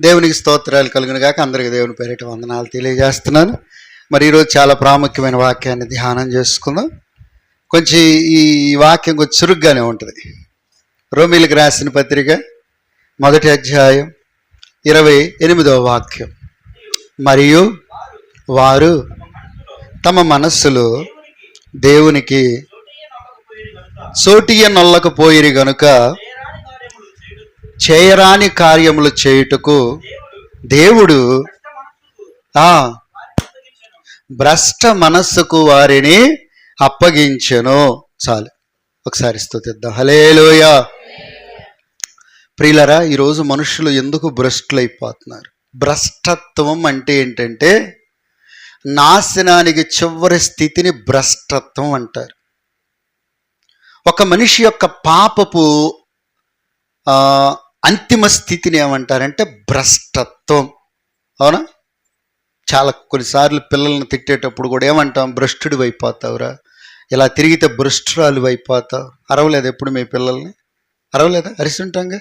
దేవునికి స్తోత్రాలు కలిగిన కాక అందరికి దేవుని పేరిట వందనాలు తెలియజేస్తున్నాను. మరి ఈరోజు చాలా ప్రాముఖ్యమైన వాక్యాన్ని ధ్యానం చేసుకుందాం. కొంచెం ఈ వాక్యం కొంచెం చురుగ్గానే ఉంటుంది. రోమిలకు రాసిన పత్రిక మొదటి అధ్యాయం ఇరవై ఎనిమిదవ వాక్యం. మరియు వారు తమ మనస్సులు దేవునికి సోటియ నొల్లకపోయిరి గనుక చేయరాని కార్యములు చేయుటకు దేవుడు ఆ భ్రష్ట మనస్సుకు వారిని అప్పగించను. చాలు. ఒకసారి స్థుతిద్దాం హలేలోయ ప్రియులరా ఈరోజు మనుషులు ఎందుకు భ్రష్టులైపోతున్నారు? భ్రష్టత్వం అంటే ఏంటంటే నాశనానికి చివరి స్థితిని భ్రష్టత్వం అంటారు. ఒక మనిషి యొక్క పాపపు అంతిమ స్థితిని ఏమంటారంటే భ్రష్టత్వం. అవునా? చాలా కొన్నిసార్లు పిల్లల్ని తిట్టేటప్పుడు కూడా ఏమంటాం భ్రష్టుడు అయిపోతావురా. ఇలా తిరిగితే భ్రష్టురాలు అయిపోతావు. అరవలేదు ఎప్పుడు మీ పిల్లల్ని? అరవలేదా? అరిసుంటాంగా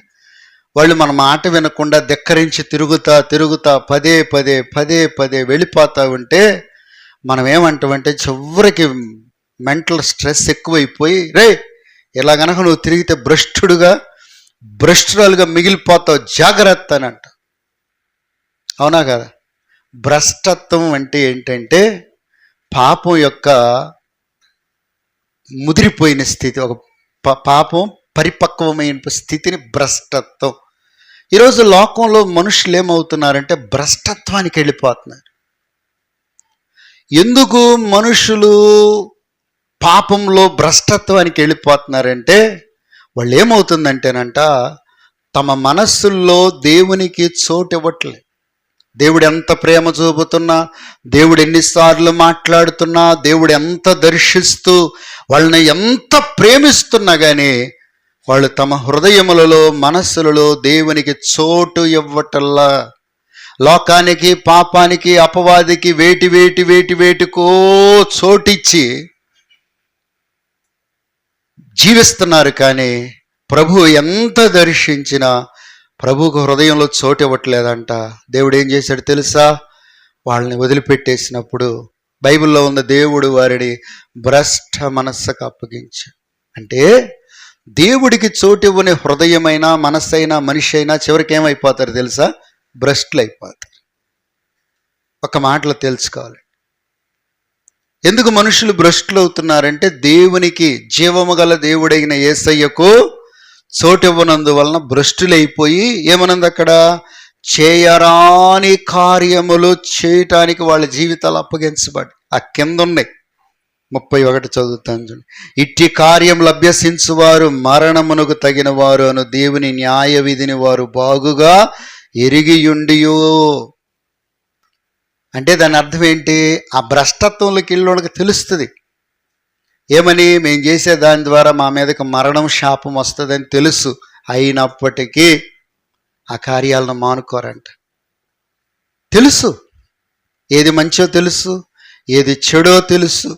వాళ్ళు మన మాట వినకుండా ధిక్కరించి తిరుగుతా తిరుగుతా పదే పదే పదే పదే వెళ్ళిపోతా ఉంటే మనం ఏమంటామంటే చివరికి మెంటల్ స్ట్రెస్ ఎక్కువైపోయి రే ఇలా గనక నువ్వు తిరిగితే భ్రష్టుడుగా భ్రష్టురాలుగా మిగిలిపోతావు జాగ్రత్త అని అంట. అవునా కదా? భ్రష్టత్వం అంటే ఏంటంటే పాపం యొక్క ముదిరిపోయిన స్థితి ఒక ప- పాపం పరిపక్వమైన స్థితిని భ్రష్టత్వం. ఈరోజు లోకంలో మనుషులు ఏమవుతున్నారంటే భ్రష్టత్వానికి వెళ్ళిపోతున్నారు. ఎందుకు మనుషులు పాపంలో భ్రష్టత్వానికి వెళ్ళిపోతున్నారంటే వాళ్ళు ఏమవుతుందంటేనంట తమ మనస్సుల్లో దేవునికి చోటు ఇవ్వట్లే దేవుడు ఎంత ప్రేమ చూపుతున్నా దేవుడు ఎన్నిసార్లు మాట్లాడుతున్నా దేవుడు ఎంత దర్శిస్తూ వాళ్ళని ఎంత ప్రేమిస్తున్నా కానీ వాళ్ళు తమ హృదయములలో మనస్సులలో దేవునికి చోటు ఇవ్వటల్లా. లోకానికి పాపానికి అపవాదికి వేటి వేటి వేటి వేటికో చోటిచ్చి జీవిస్తున్నారు కానీ ప్రభు ఎంత దర్శించినా ప్రభుకు హృదయంలో చోటు ఇవ్వట్లేదంట. దేవుడు ఏం చేశాడు తెలుసా? వాళ్ళని వదిలిపెట్టేసినప్పుడు బైబిల్లో ఉన్న దేవుడు వారిని భ్రష్ట మనస్సుకు అప్పగించాడు. అంటే దేవుడికి చోటు ఇవ్వని హృదయమైనా మనస్సైనా మనిషి అయినా చివరికి ఏమైపోతారు తెలుసా? భ్రష్టులు అయిపోతారు ఒక మాటలో తెలుసుకోవాలి. ఎందుకు మనుషులు భ్రష్టులు అవుతున్నారంటే దేవునికి జీవము గల దేవుడైన యేసయ్యకు చోటివ్వనందు వలన భ్రష్టులైపోయి ఏమనంది అక్కడ చేయరాని కార్యములు చేయటానికి వాళ్ళ జీవితాలు అప్పగించబడి ఆ కింద ఉన్నాయి ముప్పై ఒకటి చదువుతాను చూడండి ఇట్టి కార్యములు అభ్యసించువారు మరణమునకు తగిన వారు అను దేవుని న్యాయ విధిని వారు బాగుగా ఎరిగియుండియో. అంటే దాని అర్థం ఏంటి? ఆ భ్రష్టత్వంలోకి వెళ్ళినోళ్ళకి తెలుస్తుంది. ఏమని? మేము చేసే దాని ద్వారా మా మీదకి మరణం శాపం వస్తుందని తెలుసు. అయినప్పటికీ ఆ కార్యాలను మానుకోరంట. తెలుసు. ఏది మంచో తెలుసు ఏది చెడో తెలుసు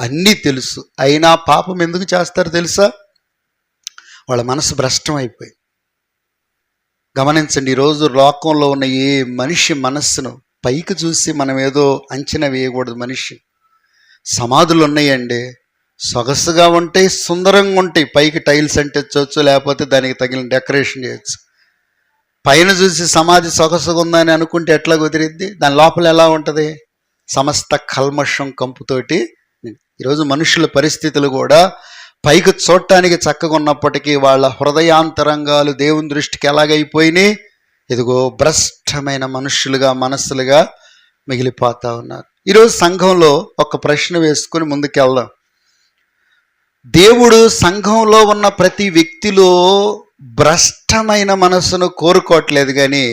అన్నీ తెలుసు. అయినా పాపం ఎందుకు చేస్తారు తెలుసా? వాళ్ళ మనసు భ్రష్టం అయిపోయి గమనించండి ఈరోజు లోకంలో ఉన్న ఏ మనిషి మనస్సును పైకి చూసి మనం ఏదో అంచనా వేయకూడదు మనిషి. సమాధులు ఉన్నాయండి. సొగసుగా ఉంటాయి సుందరంగా ఉంటాయి. పైకి టైల్స్ అంటించవచ్చు లేకపోతే దానికి తగిన డెకరేషన్ చేయొచ్చు. పైన చూసి సమాధి సొగసుగా ఉందని అనుకుంటే ఎట్లా కుదిరిద్ది? దాని లోపల ఎలా ఉంటుంది? సమస్త కల్మషం కంపుతోటి ఈరోజు మనుషుల పరిస్థితులు కూడా పైకి చూడటానికి చక్కగా ఉన్నప్పటికీ వాళ్ళ హృదయాంతరంగాలు దేవుని దృష్టికి ఎలాగైపోయినాయి? ఇదిగో భ్రష్టమైన మనుషులుగా మనస్సులుగా మిగిలిపోతా ఉన్నారు. ఈరోజు సంఘంలో ఒక ప్రశ్న వేసుకుని ముందుకెళ్దాం. దేవుడు సంఘంలో ఉన్న ప్రతి వ్యక్తిలో భ్రష్టమైన మనస్సును కోరుకోవట్లేదు కానీ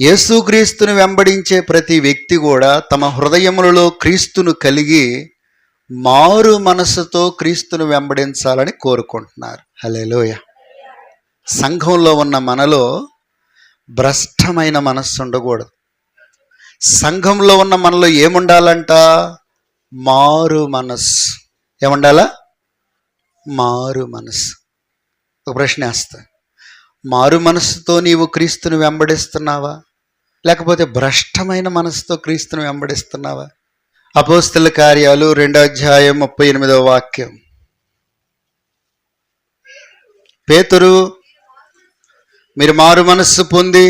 యేసుక్రీస్తును వెంబడించే ప్రతి వ్యక్తి కూడా తమ హృదయములలో క్రీస్తును కలిగి మారు మనస్సుతో క్రీస్తును వెంబడించాలని కోరుకుంటున్నారు. హలేలోయ సంఘంలో ఉన్న మనలో భ్రష్టమైన మనస్సు ఉండకూడదు. సంఘంలో ఉన్న మనలో ఏముండాలంట? మారు మనస్సు. ఏముండాలా? మారు మనస్సు. ఒక ప్రశ్న వేస్తా. మారు మనస్సుతో నీవు క్రీస్తుని వెంబడిస్తున్నావా? లేకపోతే భ్రష్టమైన మనసుతో క్రీస్తుని వెంబడిస్తున్నావా? అపోస్తుల కార్యాలు రెండో అధ్యాయం ముప్పై ఎనిమిదవ వాక్యం. పేతురు మీరు మారు మనస్సు పొంది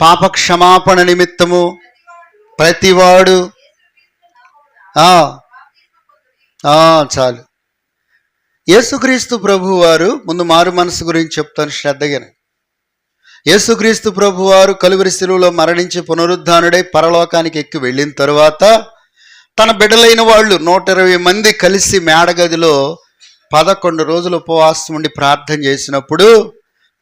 పాప క్షమాపణ నిమిత్తము ప్రతివాడు చాలు. యేసుక్రీస్తు ప్రభు వారు ముందు మారు మనసు గురించి చెప్తాను శ్రద్ధగా యేసుక్రీస్తు ప్రభు వారు కలువరి శిలువలో మరణించి పునరుద్ధానుడై పరలోకానికి ఎక్కి వెళ్ళిన తరువాత తన బిడ్డలైన వాళ్ళు నూట ఇరవై మంది కలిసి మేడగదిలో పదకొండు రోజులు ఉపవాసం ఉండి ప్రార్థన చేసినప్పుడు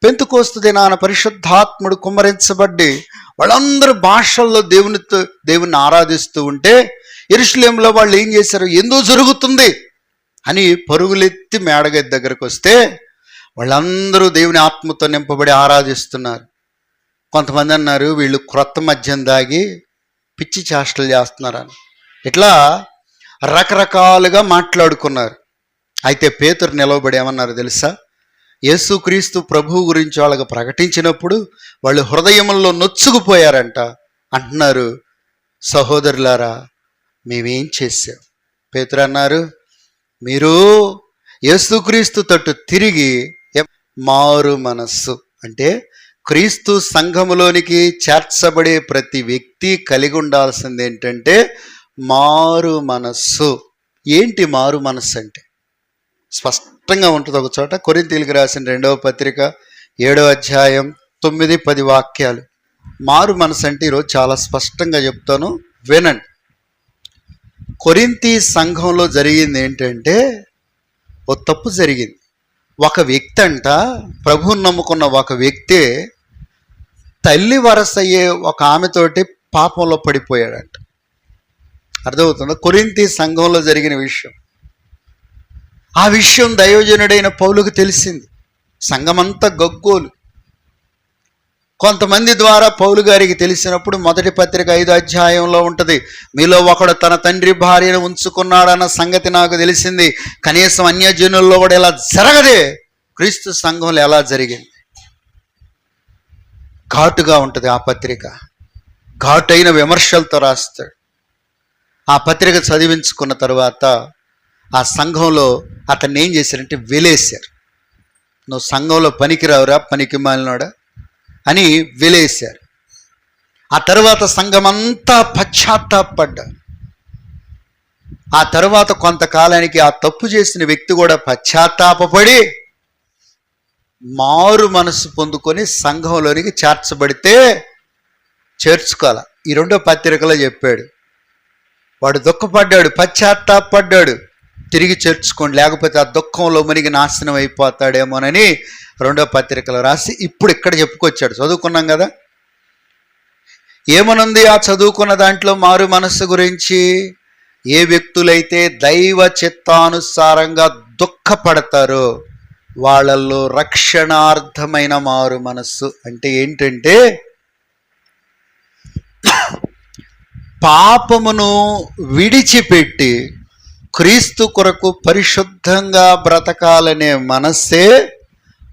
పెంతుకోస్తు దినాన పరిశుద్ధాత్ముడు కుమ్మరించబడ్డి వాళ్ళందరూ భాషల్లో దేవునితో దేవుని ఆరాధిస్తూ ఉంటే ఇరుషులేంలో వాళ్ళు ఏం చేశారు? ఎందుకు జరుగుతుంది? అని పరుగులెత్తి మేడగది దగ్గరకు వస్తే వాళ్ళందరూ దేవుని ఆత్మతో నింపబడి ఆరాధిస్తున్నారు. కొంతమంది అన్నారు వీళ్ళు క్రొత్త మద్యం దాగి పిచ్చి చేష్టలు చేస్తున్నారని. ఇట్లా రకరకాలుగా మాట్లాడుకున్నారు. అయితే పేతురు నిలవబడి ఏమన్నారు తెలుసా? యేసుక్రీస్తు ప్రభువు గురించి వాళ్ళకి ప్రకటించినప్పుడు వాళ్ళు హృదయంలో నొచ్చుకుపోయారంట. అంటున్నారు సహోదరులారా మేమేం చేశాం? పేతురు అన్నారు మీరు యేసుక్రీస్తు తట్టు తిరిగి మారు మనస్సు. అంటే క్రీస్తు సంఘములోనికి చేర్చబడే ప్రతి వ్యక్తి కలిగి ఉండాల్సింది ఏంటంటే మారు మనస్సు. ఏంటి మారు మనస్సు అంటే? స్పష్టంగా ఉంటుంది ఒక చోట. కొరింతీలకు రాసిన రెండవ పత్రిక ఏడవ అధ్యాయం తొమ్మిది పది వాక్యాలు. మారు మనసు అంటే ఈరోజు చాలా స్పష్టంగా చెప్తాను. వినండి. కొరింతి సంఘంలో జరిగింది ఏంటంటే ఓ తప్పు జరిగింది. ఒక వ్యక్తి అంట ప్రభువుని నమ్ముకున్న ఒక వ్యక్తి తల్లి వరసయ్యే ఒక ఆమెతోటి పాపంలో పడిపోయాడంట. అర్థమవుతుందా? కొరింతి సంఘంలో జరిగిన విషయం. ఆ విషయం దైవజనుడైన పౌలుకు తెలిసింది. సంఘమంతా గగ్గోలు. కొంతమంది ద్వారా పౌలు గారికి తెలిసినప్పుడు మొదటి పత్రిక ఐదు అధ్యాయంలో ఉంటుంది మీలో ఒకడు తన తండ్రి భార్యను ఉంచుకున్నాడన్న సంగతి నాకు తెలిసింది. కనీసం అన్యజనుల్లో కూడా ఇలా జరగదే. క్రీస్తు సంఘంలో ఎలా జరిగింది? ఘాటుగా ఉంటుంది ఆ పత్రిక. ఘాటైన విమర్శలతో రాస్తాడు. ఆ పత్రిక చదివించుకున్న తర్వాత ఆ సంఘంలో అతన్ని ఏం చేశారంటే వెలేశారు. నువ్వు సంఘంలో పనికిరావురా పనికి మాలినోడా? అని వెలేశారు. ఆ తర్వాత సంఘమంతా పశ్చాత్తాపడ్డారు ఆ తర్వాత కొంతకాలానికి ఆ తప్పు చేసిన వ్యక్తి కూడా పశ్చాత్తాపడి మారు మనసు పొందుకొని సంఘంలోనికి చేర్చబడితే చేర్చుకోవాలి. ఈ రెండో పత్రికలో చెప్పాడు. వాడు దుఃఖపడ్డాడు పశ్చాత్తాపడ్డాడు. తిరిగి చేర్చుకోండి. లేకపోతే ఆ దుఃఖంలో మునిగి నాశనం అయిపోతాడేమోనని రెండో పత్రికలో రాసి ఇప్పుడు ఇక్కడ చెప్పుకొచ్చాడు. చదువుకున్నాం కదా? ఏమనుంది ఆ చదువుకున్న దాంట్లో మారు మనస్సు గురించి? ఏ వ్యక్తులైతే దైవ చిత్తానుసారంగా దుఃఖపడతారో వాళ్ళల్లో రక్షణార్థమైన మారు మనస్సు అంటే ఏంటంటే పాపమును విడిచిపెట్టి క్రీస్తు కొరకు పరిశుద్ధంగా బ్రతకాలనే మనస్సే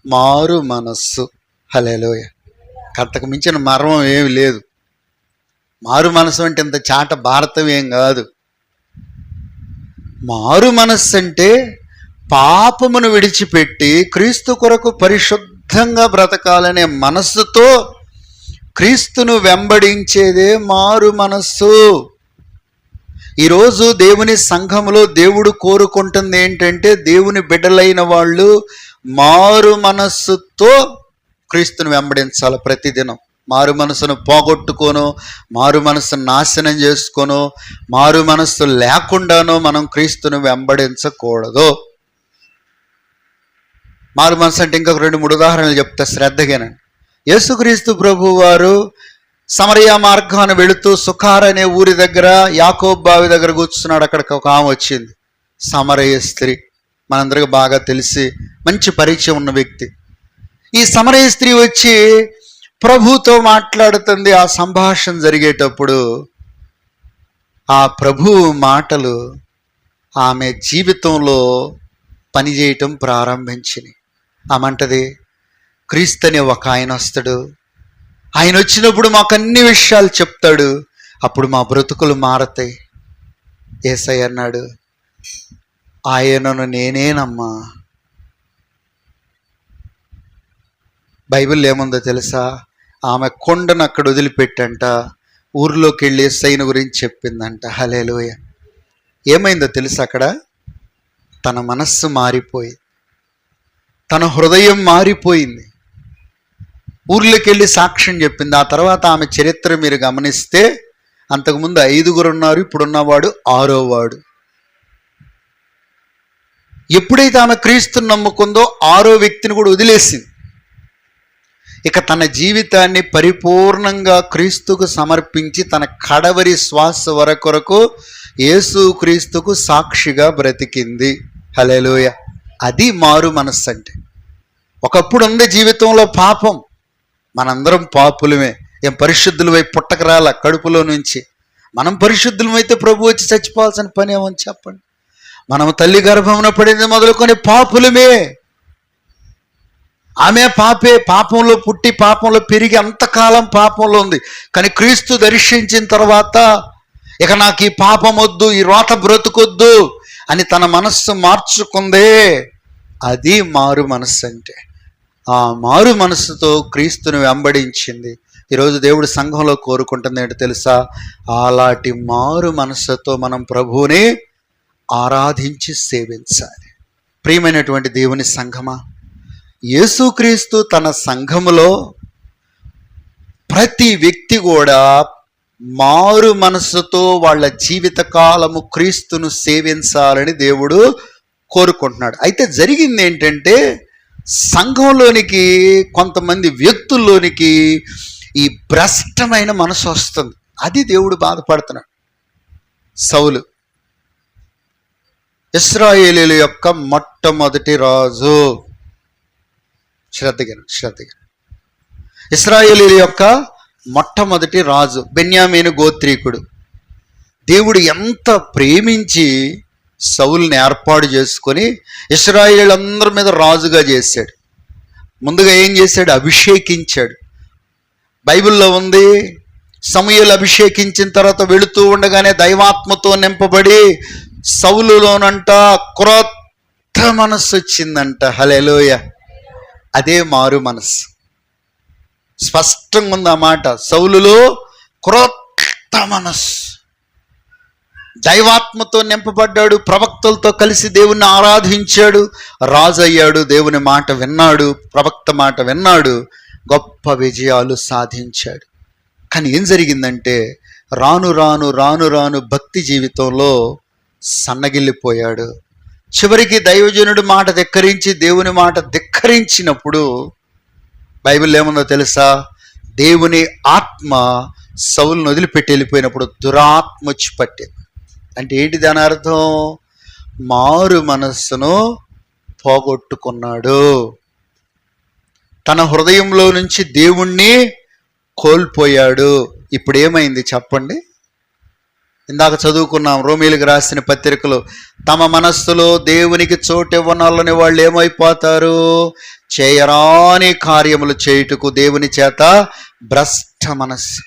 మారు మనస్సు. హలేలోయ అంతకు మించిన మర్మం ఏమి లేదు. మారు మనసు అంటే ఇంత చాట భారతం ఏం కాదు. మారు మనస్సు అంటే పాపమును విడిచిపెట్టి క్రీస్తు కొరకు పరిశుద్ధంగా బ్రతకాలనే మనస్సుతో క్రీస్తును వెంబడించేదే మారు మనస్సు. ఈరోజు దేవుని సంఘములో దేవుడు కోరుకుంటుంది ఏంటంటే దేవుని బిడ్డలైన వాళ్ళు మారు మనస్సుతో క్రీస్తును వెంబడించాలి ప్రతిదినం. మారు మనసును పోగొట్టుకోను మారు మనసును నాశనం చేసుకోను మారు మనస్సు లేకుండానో మనం క్రీస్తును వెంబడించకూడదు. మారు మనసు అంటే ఇంకొక రెండు మూడు ఉదాహరణలు చెప్తా శ్రద్ధగానండి యేసుక్రీస్తు ప్రభు వారు సమరయ మార్గాన్ని వెళుతూ సుఖార్ అనే ఊరి దగ్గర యాకోబ్ బావి దగ్గర కూర్చున్నాడు. అక్కడికి ఒక ఆమె వచ్చింది. సమరయ స్త్రీ. మనందరికి బాగా తెలిసి మంచి పరిచయం ఉన్న వ్యక్తి. ఈ సమరయ స్త్రీ వచ్చి ప్రభుతో మాట్లాడుతుంది. ఆ సంభాషణ జరిగేటప్పుడు ఆ ప్రభు మాటలు ఆమె జీవితంలో పనిచేయటం ప్రారంభించినాయి. ఆమంటది క్రీస్తు అనే ఒక ఆయన వస్తాడు. ఆయన వచ్చినప్పుడు మాకు అన్ని విషయాలు చెప్తాడు. అప్పుడు మా బ్రతుకులు మారతాయి. ఏసై అన్నాడు ఆయనను నేనేనమ్మా బైబిల్ ఏముందో తెలుసా? ఆమె కొండను అక్కడ వదిలిపెట్టంట ఊర్లోకి వెళ్ళి సైన్ గురించి చెప్పిందంట. హలేలోయ ఏమైందో తెలుసా అక్కడ? తన మనస్సు మారిపోయింది తన హృదయం మారిపోయింది. ఊర్లోకి వెళ్ళి సాక్ష్యం చెప్పింది. ఆ తర్వాత ఆమె చరిత్ర మీరు గమనిస్తే అంతకుముందు ఐదుగురు ఉన్నారు ఇప్పుడున్నవాడు ఆరోవాడు. ఎప్పుడైతే ఆమె క్రీస్తుని నమ్ముకుందో ఆరో వ్యక్తిని కూడా వదిలేసింది. ఇక తన జీవితాన్ని పరిపూర్ణంగా క్రీస్తుకు సమర్పించి తన కడవరి శ్వాస వరకొరకు యేసు క్రీస్తుకు సాక్షిగా బ్రతికింది. హలేలోయ అది మారు మనస్సు అంటే. ఒకప్పుడు ఉంది జీవితంలో పాపం. మనందరం పాపులమే. ఏం పరిశుద్ధులమై పుట్టకరాల కడుపులో నుంచి. మనం పరిశుద్ధులమైతే ప్రభు వచ్చి చచ్చిపోవాల్సిన పని ఏమని చెప్పండి. మనం తల్లి గర్భమున పడింది మొదలుకొని పాపులమే. ఆమె పాపే పాపంలో పుట్టి పాపంలో పెరిగి అంతకాలం పాపంలో ఉంది. కానీ క్రీస్తు దర్శించిన తర్వాత ఇక నాకు ఈ పాపం వద్దు ఈ రోత బ్రతుకొద్దు అని తన మనస్సు మార్చుకుందే. అది మారు మనస్సు అంటే. ఆ మారు మనసుతో క్రీస్తుని వెంబడించింది. ఈరోజు దేవుడు సంఘంలో కోరుకుంటుంది ఏంటో తెలుసా? అలాంటి మారు మనస్సుతో మనం ప్రభువుని ఆరాధించి సేవించాలి. ప్రియమైనటువంటి దేవుని సంఘమా యేసుక్రీస్తు తన సంఘములో ప్రతి వ్యక్తి కూడా మారు మనసుతో వాళ్ళ జీవితకాలము క్రీస్తును సేవించాలని దేవుడు కోరుకుంటున్నాడు. అయితే జరిగింది ఏంటంటే సంఘంలోనికి కొంతమంది వ్యక్తుల్లోనికి ఈ భ్రష్టమైన మనసు వస్తుంది. అది దేవుడు బాధపడుతున్నాడు. సౌలు ఇస్రాయేలీల యొక్క మొట్టమొదటి రాజు. శ్రద్ధగా శ్రద్ధగా ఇస్రాయేలీల యొక్క మొట్టమొదటి రాజు బెన్యామీను గోత్రీకుడు. దేవుడు ఎంత ప్రేమించి సౌల్ని ఏర్పాటు చేసుకొని ఇస్రాయేలందరి మీద రాజుగా చేశాడు. ముందుగా ఏం చేశాడు? అభిషేకించాడు. బైబిల్లో ఉంది సమయలు అభిషేకించిన తర్వాత వెళుతూ ఉండగానే దైవాత్మతో నింపబడి సౌలులోనంట క్రొత్త మనస్సు వచ్చిందంట. హలెలోయ అదే మారు మనస్సు. స్పష్టంగా ఉంది ఆ మాట. సౌలులో క్రొత్త మనస్సు. దైవాత్మతో నింపబడ్డాడు ప్రవక్తలతో కలిసి దేవుణ్ణి ఆరాధించాడు. రాజయ్యాడు దేవుని మాట విన్నాడు ప్రవక్త మాట విన్నాడు గొప్ప విజయాలు సాధించాడు. కానీ ఏం జరిగిందంటే రాను రాను రాను రాను భక్తి జీవితంలో సన్నగిల్లిపోయాడు. చివరికి దైవజనుడి మాట ధిక్కరించి దేవుని మాట ధిక్కరించినప్పుడు బైబిల్ ఏముందో తెలుసా? దేవుని ఆత్మ సౌలను వదిలిపెట్టి వెళ్ళిపోయినప్పుడు దురాత్మ వచ్చి పట్టింది. అంటే ఏంటి దాని అర్థం? మారు మనస్సును పోగొట్టుకున్నాడు. తన హృదయంలో నుంచి దేవుణ్ణి కోల్పోయాడు. ఇప్పుడు ఏమైంది చెప్పండి? ఇందాక చదువుకున్నాం రోమిలకు రాసిన పత్రికలు తమ మనస్సులో దేవునికి చోటు ఇవ్వనాలని వాళ్ళు ఏమైపోతారు? చేయరాని కార్యములు చేయుటకు దేవుని చేత భ్రష్ట మనస్సు.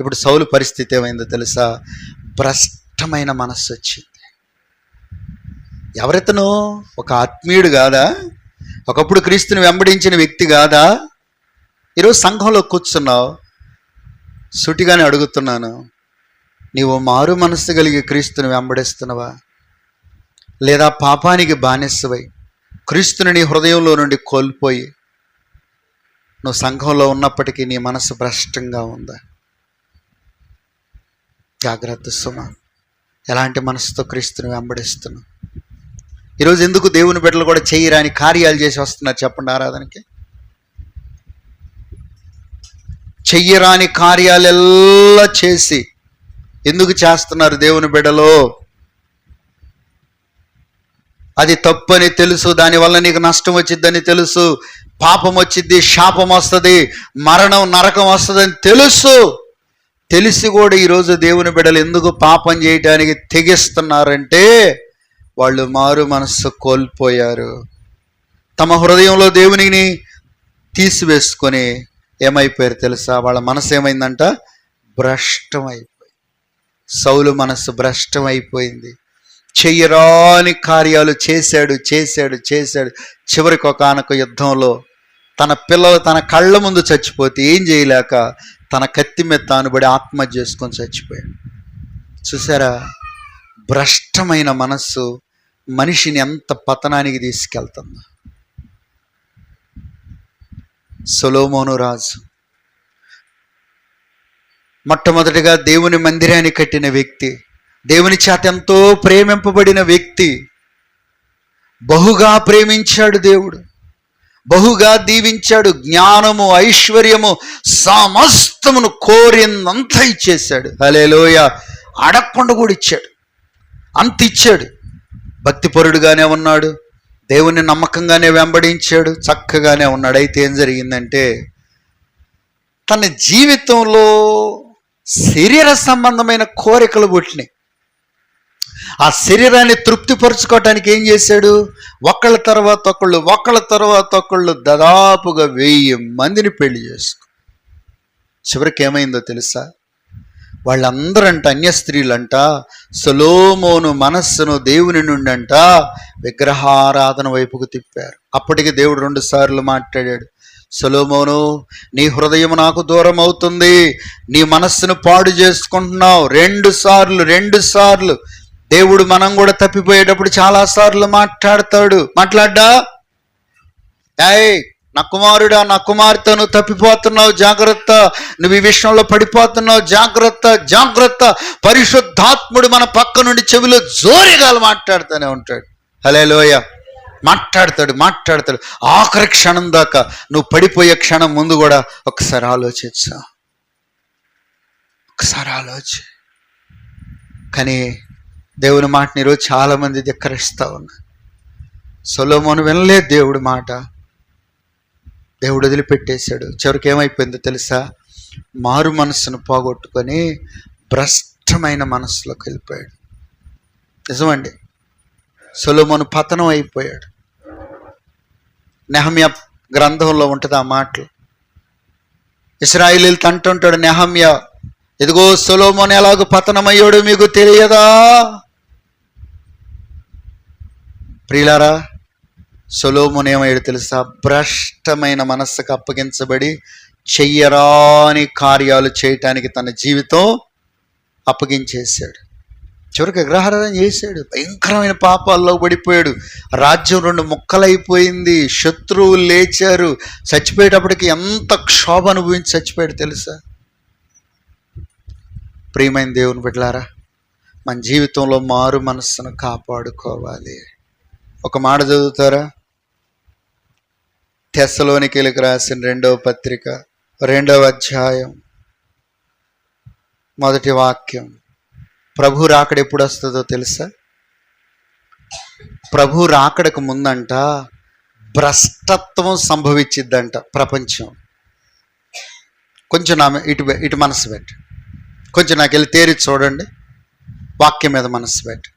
ఇప్పుడు సౌలు పరిస్థితి ఏమైందో తెలుసా? స్పష్టమైన మనస్సు వచ్చింది. ఎవరితను? ఒక ఆత్మీయుడు కాదా? ఒకప్పుడు క్రీస్తుని వెంబడించిన వ్యక్తి కాదా? ఈరోజు సంఘంలో కూర్చున్నావు. సుటిగానే అడుగుతున్నాను. నీవు మారు మనస్సు కలిగి క్రీస్తుని వెంబడిస్తున్నావా? లేదా పాపానికి బానిసవై క్రీస్తుని నీ హృదయంలో నుండి కోల్పోయి నువ్వు సంఘంలో ఉన్నప్పటికీ నీ మనసు భ్రష్టంగా ఉందా? జాగ్రత్త సుమా. ఎలాంటి మనసుతో క్రీస్తుని వెంబడిస్తున్నాం ఈరోజు ఎందుకు దేవుని బిడ్డలు కూడా చేయరాని కార్యాలు చేసి వస్తున్నారు చెప్పండి ఆరాధనకి? చెయ్యరాని కార్యాలెల్లా చేసి ఎందుకు చేస్తున్నారు దేవుని బిడ్డలో? అది తప్పని తెలుసు దానివల్ల నీకు నష్టం వచ్చిద్దని తెలుసు పాపం వచ్చిద్ది శాపం వస్తుంది మరణం నరకం వస్తుందని తెలుసు. తెలిసి కూడా ఈరోజు దేవుని బిడ్డలు ఎందుకు పాపం చేయడానికి తెగిస్తున్నారంటే వాళ్ళు మారు మనస్సు కోల్పోయారు. తమ హృదయంలో దేవునిని తీసివేసుకొని ఏమైపోయారు తెలుసా? వాళ్ళ మనసు ఏమైందంట? భ్రష్టమైపోయింది. సౌలు మనస్సు భ్రష్టమైపోయింది. చెయ్యరాని కార్యాలు చేశాడు చేశాడు చేశాడు. చివరికి ఒకనొక యుద్ధంలో తన పిల్లలు తన కళ్ళ ముందు చచ్చిపోతే ఏం చేయలేక తన కత్తి మీద తానుబడి ఆత్మహత్య చేసుకొని చచ్చిపోయాడు. చూసారా? భ్రష్టమైన మనస్సు మనిషిని ఎంత పతనానికి తీసుకెళ్తుందో. సొలోమోను రాజు మొట్టమొదటిగా దేవుని మందిరాన్ని కట్టిన వ్యక్తి దేవుని చేత ఎంతో ప్రేమింపబడిన వ్యక్తి బహుగా ప్రేమించాడు దేవుడు. బహుగా దీవించాడు జ్ఞానము ఐశ్వర్యము సమస్తమును కోరిందంతా ఇచ్చేశాడు హలేలోయ అడగకుండా కూడా ఇచ్చాడు. అంత ఇచ్చాడు. భక్తిపరుడుగానే ఉన్నాడు. దేవుని నమ్మకంగానే వెంబడించాడు. చక్కగానే ఉన్నాడు. అయితే ఏం జరిగిందంటే తన జీవితంలో శరీర సంబంధమైన కోరికలు పుట్టినాయి. ఆ శరీరాన్ని తృప్తిపరచుకోవటానికి ఏం చేశాడు? ఒకళ్ళ తర్వాత ఒకళ్ళు ఒకళ్ళ తర్వాత ఒకళ్ళు దాదాపుగా వెయ్యి మందిని పెళ్ళి చేసుకో. చివరికి ఏమైందో తెలుసా? వాళ్ళందరంట అన్య స్త్రీలంట సొలోమోను మనస్సును దేవుని నుండి అంట విగ్రహారాధన వైపుకు తిప్పారు. అప్పటికి దేవుడు రెండు సార్లు మాట్లాడాడు. సొలోమోను నీ హృదయం నాకు దూరం అవుతుంది. నీ మనస్సును పాడు చేసుకుంటున్నావు. రెండు సార్లు రెండు సార్లు దేవుడు మనం కూడా తప్పిపోయేటప్పుడు చాలా సార్లు మాట్లాడతాడు. మాట్లాడ్డా? ఏయ్ నా కుమారుడా నా కుమార్తె నువ్వు తప్పిపోతున్నావు జాగ్రత్త. నువ్వు ఈ విషయంలో పడిపోతున్నావు జాగ్రత్త జాగ్రత్త. పరిశుద్ధాత్ముడు మన పక్క నుండి చెవిలో జోరిగాలు మాట్లాడుతూనే ఉంటాడు. హలే లోయ మాట్లాడతాడు మాట్లాడతాడు. ఆఖరి క్షణం దాకా నువ్వు పడిపోయే క్షణం ముందు కూడా ఒకసారి ఆలోచించా. ఒకసారి ఆలోచి. కానీ దేవుని మాటని ఈరోజు చాలామంది ధిక్కరిస్తూ ఉన్నారు సొలోమోను వినలేదు దేవుడి మాట. దేవుడు వదిలిపెట్టేశాడు. చివరికి ఏమైపోయిందో తెలుసా? మారు మనస్సును పోగొట్టుకొని భ్రష్టమైన మనస్సులోకి వెళ్ళిపోయాడు. నిజమండి. సొలోమోను పతనం అయిపోయాడు. నెహమ్య గ్రంథంలో ఉంటుంది ఆ మాటలు. ఇస్రాయిలీలు తంటుంటాడు నెహమ్య ఇదిగో సొలోమోన్ ఎలాగో పతనమయ్యాడు మీకు తెలియదా? ప్రియులారా సొలోమోన్ ఏమయ్యాడు తెలుసా? భ్రష్టమైన మనస్సుకు అప్పగించబడి చెయ్యరాని కార్యాలు చేయటానికి తన జీవితం అప్పగించేశాడు. చివరికి విగ్రహారాధన చేశాడు. భయంకరమైన పాపాల్లో పడిపోయాడు. రాజ్యం రెండు ముక్కలైపోయింది. శత్రువు లేచారు. చచ్చిపోయేటప్పటికి ఎంత క్షోభ అనుభవించి చచ్చిపోయాడు తెలుసా? ప్రియమైన దేవుని బిడ్డలారా మన జీవితంలో మారు మనస్సును కాపాడుకోవాలి. ఒక మాట చదువుతారా? తెస్సలోనికీలకు రాసిన రెండవ పత్రిక రెండవ అధ్యాయం. మొదటి వాక్యం. ప్రభు రాకడ ఎప్పుడు వస్తుందో తెలుసా? ప్రభు రాకడకు ముందంట భ్రష్టత్వం సంభవించిద్దంట ప్రపంచం. కొంచెం నా ఇటు ఇటు మనసు పెట్టి. కొంచెం నాకు వెళ్ళి తేరి చూడండి. వాక్యం మీద మనసు పెట్టి.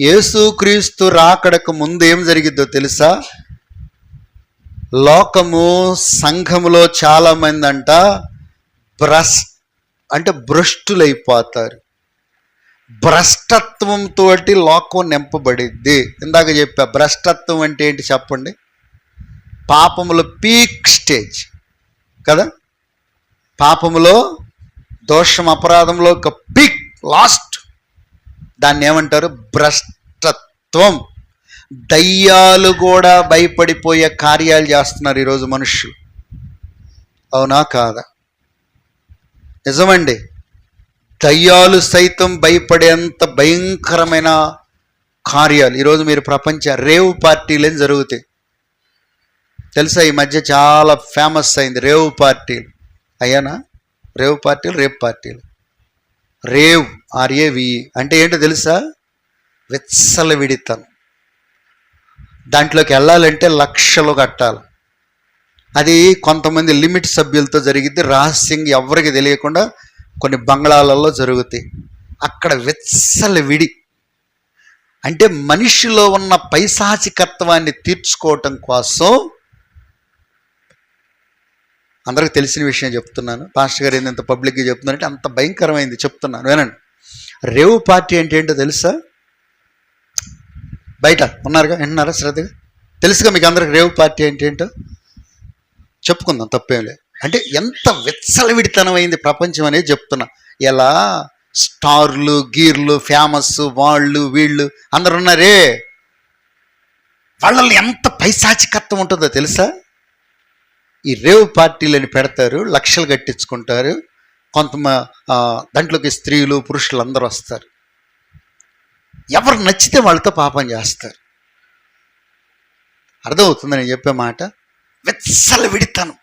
యేసుక్రీస్తు రాకడకు ముందు ఏం జరిగిద్దో తెలుసా? లోకము సంఘములో చాలామంది అంట భ్రష్ అంటే భ్రష్టులైపోతారు. భ్రష్టత్వంతో లోకం నింపబడిద్ది. ఇందాక చెప్పా భ్రష్టత్వం అంటే ఏంటి చెప్పండి? పాపములో పీక్ స్టేజ్. కదా? పాపములో దోషం అపరాధంలో ఒక పీక్ లాస్ట్ దాన్ని ఏమంటారు? భ్రష్టత్వం. దయ్యాలు కూడా భయపడిపోయే కార్యాలు చేస్తున్నారు ఈరోజు మనుషులు అవునా కాదా? నిజమండి. దయ్యాలు సైతం భయపడేంత భయంకరమైన కార్యాలు. ఈరోజు మీరు ప్రపంచ రేవ్ పార్టీలు జరుగుతాయి? తెలుసా? ఈ మధ్య చాలా ఫేమస్ అయింది రేవ్ పార్టీలు. అయ్యానా? రేవ్ పార్టీలు రేప్ పార్టీలు. రేవ్ ఆర్ఏవి అంటే ఏంటో తెలుసా? విచ్చల విడితనం దాంట్లోకి వెళ్ళాలంటే లక్షలు కట్టాలి. అది కొంతమంది లిమిట్ సభ్యులతో జరిగింది రహస్యంగా ఎవరికి తెలియకుండా కొన్ని బంగ్లాలలో జరుగుతాయి. అక్కడ విచ్చల విడి అంటే మనిషిలో ఉన్న పైశాచికత్వాన్ని తీర్చుకోవటం కోసం అందరికి తెలిసిన విషయం చెప్తున్నాను. పాస్టర్ గారు ఏంటంత పబ్లిక్గా చెప్తున్నారంటే అంత భయంకరమైంది. చెప్తున్నాను. వినండి. రేవు పార్టీ అంటే ఏంటో తెలుసా? బయట ఉన్నారుగా? వింటున్నారా శ్రద్ధగా? తెలుసుగా మీకు అందరికి రేవు పార్టీ అంటే ఏంటో? చెప్పుకుందాం తప్పేం లేదు. అంటే ఎంత విచ్చలవిడితనమైంది ప్రపంచం అనేది చెప్తున్నా. ఎలా? స్టార్లు గీర్లు ఫేమస్ వాళ్ళు వీళ్ళు అందరు ఉన్నారే వాళ్ళని ఎంత పైశాచికత్వం ఉంటుందో తెలుసా? ఈ రేవ్ పార్టీలని పెడతారు లక్షలు కట్టించుకుంటారు. కొంత దాంట్లోకి స్త్రీలు పురుషులు అందరూ వస్తారు. ఎవరు నచ్చితే వాళ్ళతో పాపం చేస్తారు. అర్థమవుతుంది నేను చెప్పే మాట? వెచ్చల విడితను.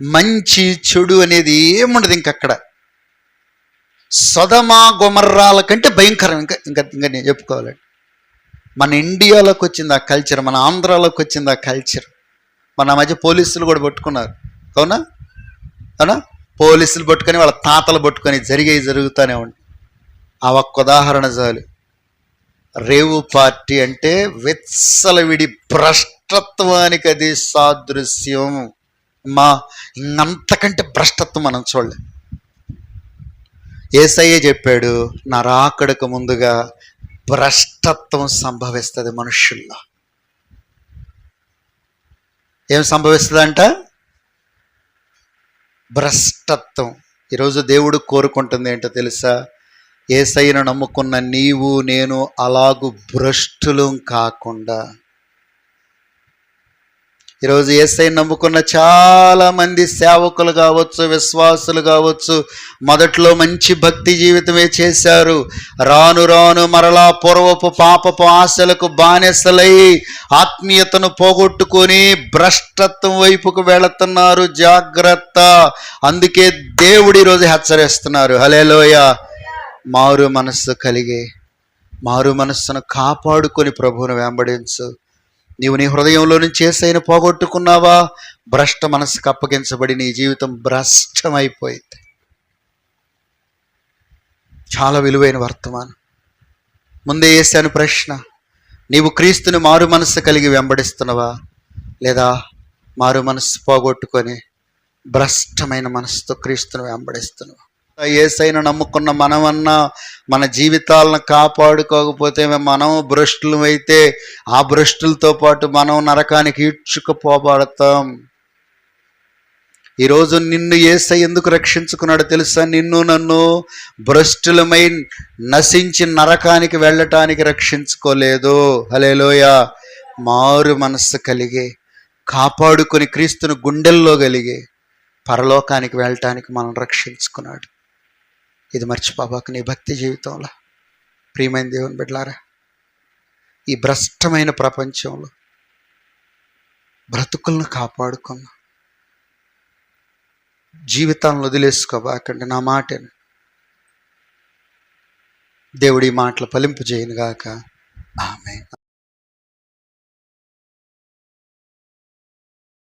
మంచి చెడు అనేది ఏముండదు ఇంకక్కడ సొదమా గుమర్రాల కంటే భయంకరం. ఇంకా ఇంకా ఇంకా నేను చెప్పుకోవాలండి. మన ఇండియాలోకి వచ్చింది ఆ కల్చర్ మన ఆంధ్రాలోకి వచ్చింది ఆ కల్చర్ మన మధ్య పోలీసులు కూడా పట్టుకున్నారు. అవునా? అవునా? పోలీసులు పట్టుకొని వాళ్ళ తాతలు పట్టుకొని జరిగేవి జరుగుతూనే ఉంటాయి ఆ ఒక్క ఉదాహరణ చాలు. రేవు పార్టీ అంటే విత్సలవిడి భ్రష్టత్వానికి అది సాదృశ్యం. మా ఇంకంతకంటే భ్రష్టత్వం మనం చూడలేం. ఏసయ్య చెప్పాడు నా రాకడకు ముందుగా భ్రష్టత్వం సంభవిస్తుంది మనుషుల్లో. ఏం సంభవిస్తుందంట? భ్రష్టత్వం. ఈరోజు దేవుడు కోరుకుంటుంది ఏంటో తెలుసా? ఏసైను నమ్ముకున్న నీవు నేను అలాగు భ్రష్టులం కాకుండా ఈరోజు ఏసై నమ్ముకున్న చాలామంది సేవకులు కావచ్చు విశ్వాసులు కావచ్చు మొదట్లో మంచి భక్తి జీవితమే చేశారు. రాను రాను మరలా పూర్వపు పాపపు ఆశలకు బానిసలై ఆత్మీయతను పోగొట్టుకొని భ్రష్టత్వం వైపుకు వెళుతున్నారు. జాగ్రత్త. అందుకే దేవుడు ఈరోజు హెచ్చరిస్తున్నారు. హలేలోయ మారు మనస్సు కలిగి మారు మనస్సును కాపాడుకొని ప్రభువును వెంబడించు. నీవు నీ హృదయంలో నుంచి ఏసైన పోగొట్టుకున్నావా? భ్రష్ట మనసుకు అప్పగించబడి నీ జీవితం భ్రష్టమైపోయింది. చాలా విలువైన వర్తమానం. ముందే వేసాను ప్రశ్న నీవు క్రీస్తుని మారు మనస్సు కలిగి వెంబడిస్తున్నావా? లేదా మారు మనస్సు పోగొట్టుకొని భ్రష్టమైన మనసుతో క్రీస్తుని వెంబడిస్తున్నావా? ఏసైన నమ్ముకున్న మనమన్నా మన జీవితాలను కాపాడుకోకపోతే మనం భ్రష్టులు అయితే ఆ భ్రష్టులతో పాటు మనం నరకానికి ఈడ్చుకుపోబడతాం. ఈరోజు నిన్ను ఏసై ఎందుకు రక్షించుకున్నాడు తెలుసా? నిన్ను నన్ను భ్రష్టులమై నశించి నరకానికి వెళ్ళటానికి రక్షించుకోలేదు. హలేలోయ మారు మనస్సు కలిగి కాపాడుకొని క్రీస్తును గుండెల్లో కలిగి పరలోకానికి వెళ్ళటానికి మనం రక్షించుకున్నాడు. ఇది మర్చిపోబాక నీ భక్తి జీవితంలో. ప్రియమైన దేవుని బిడ్డలారా ఈ భ్రష్టమైన ప్రపంచంలో బ్రతుకులను కాపాడుకున్నా జీవితాలను వదిలేసుకోబాకండి నా మాటను. దేవుడి మాటలు ఫలింపు చేయనుగాక ఆమె